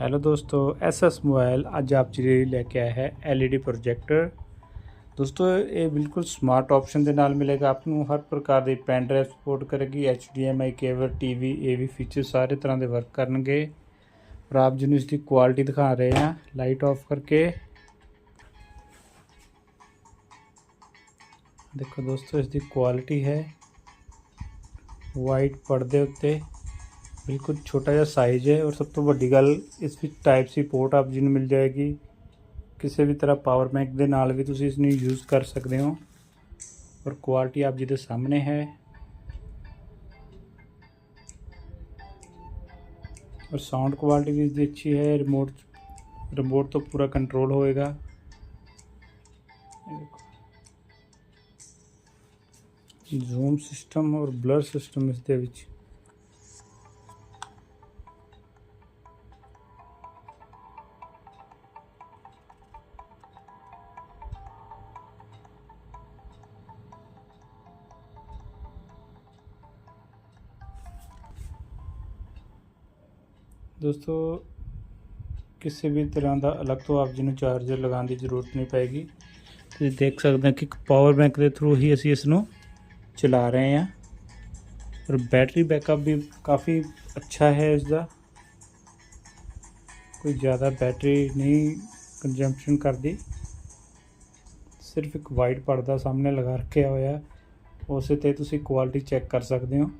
Hello ਦੋਸਤੋ SS mobile ਅੱਜ ਆਪ ਜੀ ਲਈ ਲੈ ਕੇ ਆਇਆ ਹੈ LED ਪ੍ਰੋਜੈਕਟਰ ਦੋਸਤੋ ਇਹ ਬਿਲਕੁਲ ਸਮਾਰਟ ਆਪਸ਼ਨ ਦੇ ਨਾਲ ਮਿਲੇਗਾ ਆਪ ਨੂੰ ਹਰ ਪ੍ਰਕਾਰ ਦੀ ਪੈਨ ਡਰਾਈਵ ਸਪੋਰਟ ਕਰੇਗੀ HDMI cable TV AV feature ਸਾਰੇ ਤਰ੍ਹਾਂ ਦੇ ਵਰਕ ਕਰਨਗੇ ਔਰ ਆਪ ਜਿਹਨੂੰ ਇਸ ਦੀ ਕੁਆਲਿਟੀ ਦਿਖਾ ਰਹੇ ਹਾਂ ਲਾਈਟ ਆਫ ਕਰਕੇ ਦੇਖੋ ਦੋਸਤੋ ਇਸ ਦੀ ਕੁਆਲਿਟੀ ਹੈ ਵਾਈਟ ਪਰਦੇ ਉੱਤੇ ਬਿਲਕੁਲ ਛੋਟਾ ਜਿਹਾ ਸਾਈਜ਼ ਹੈ ਔਰ ਸਭ ਤੋਂ ਵੱਡੀ ਗੱਲ ਇਸ ਵਿੱਚ ਟਾਈਪ ਸੀ ਪੋਰਟ ਆਪ ਜੀ ਨੂੰ ਮਿਲ ਜਾਏਗੀ ਕਿਸੇ ਵੀ ਤਰ੍ਹਾਂ ਪਾਵਰ ਬੈਂਕ ਦੇ ਨਾਲ ਵੀ ਤੁਸੀਂ ਇਸ ਨੂੰ ਯੂਜ਼ ਕਰ ਸਕਦੇ ਹੋ ਔਰ ਕੁਆਲਿਟੀ ਆਪ ਜੀ ਦੇ ਸਾਹਮਣੇ ਹੈ ਔਰ ਸਾਊਂਡ ਕੁਆਲਿਟੀ ਵੀ ਇਸ ਦੀ ਅੱਛੀ ਹੈ ਰਿਮੋਟ ਰਿਮੋਟ ਤੋਂ ਪੂਰਾ ਕੰਟਰੋਲ ਹੋਏਗਾ ਜ਼ੂਮ ਸਿਸਟਮ ਔਰ ਬਲਰ ਸਿਸਟਮ ਇਸ ਦੇ ਵਿੱਚ ਦੋਸਤੋ, ਕਿਸੇ ਵੀ ਤਰ੍ਹਾਂ ਦਾ ਅਲੱਗ ਤੋਂ ਆਪ ਜੀ ਨੂੰ ਚਾਰਜਰ ਲਗਾਉਣ ਦੀ ਜ਼ਰੂਰਤ ਨਹੀਂ ਪਏਗੀ ਤੁਸੀਂ ਦੇਖ ਸਕਦੇ ਹੋ ਕਿ ਇੱਕ ਪਾਵਰ ਬੈਂਕ ਦੇ ਥਰੂ ਹੀ ਅਸੀਂ ਇਸ ਨੂੰ ਚਲਾ ਰਹੇ ਹਾਂ। ਔਰ ਬੈਟਰੀ ਬੈਕਅਪ ਵੀ ਕਾਫੀ ਅੱਛਾ ਹੈ ਇਸ ਦਾ ਕੋਈ ਜ਼ਿਆਦਾ ਬੈਟਰੀ ਨਹੀਂ ਕੰਜ਼ੰਪਸ਼ਨ ਕਰਦੀ। ਸਿਰਫ ਇੱਕ ਵਾਈਟ ਪਰਦਾ ਸਾਹਮਣੇ ਲਗਾ ਰੱਖਿਆ ਹੋਇਆ। ਉਸੇ ਤੇ ਤੁਸੀਂ ਕੁਆਲਿਟੀ ਚੈੱਕ ਕਰ ਸਕਦੇ ਹੋ।